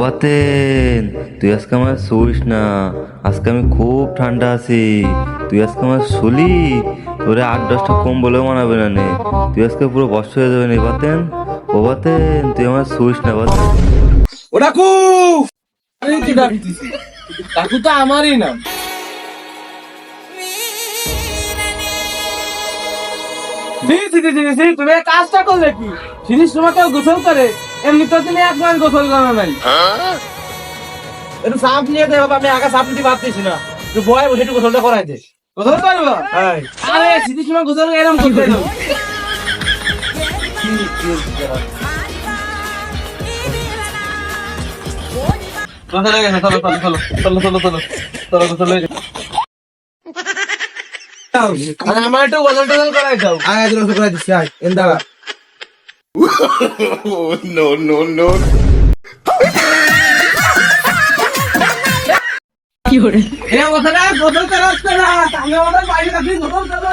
বাতেন তুই আজকে আমার শুইস না। আজকে আমি খুব ঠান্ডা আছি। তুই আজকে আমার শুলি? তোরে আট দশটা কম বলেও মানাবে না নে। তুই আজকে পুরো বর্ষ হয়ে যাবে নে বাতেন ও বাতেন তুই আমার শুইস না বাতেন ও ডাকু আমি কি ডাকতেছি ডাকু তো আমারই নাম। তুমি কাজটা করলে কি সিরিজ সময় গোসল করে এমনি তো তুমি এক গোসল করো নাই একটু সাপ নিয়ে দে বাবা আমি আগে সাপ নিতে পারতেছি না তুই বয় বসে একটু গোসলটা করাই দে গোসল করব হ্যাঁ আরে সিরিজ সময় গোসল এরকম করতে দাও গোসল হয়ে চলো চলো চলো চলো চলো চলো চলো হয়ে আরে আমার একটু গোসল টোসল করাই দাও। আয় আজ গোসল করাই দিচ্ছি আয় এন দাঁড়া। এরকম কথা না আমি আমাদের বাইরে কাছে গোসল করা।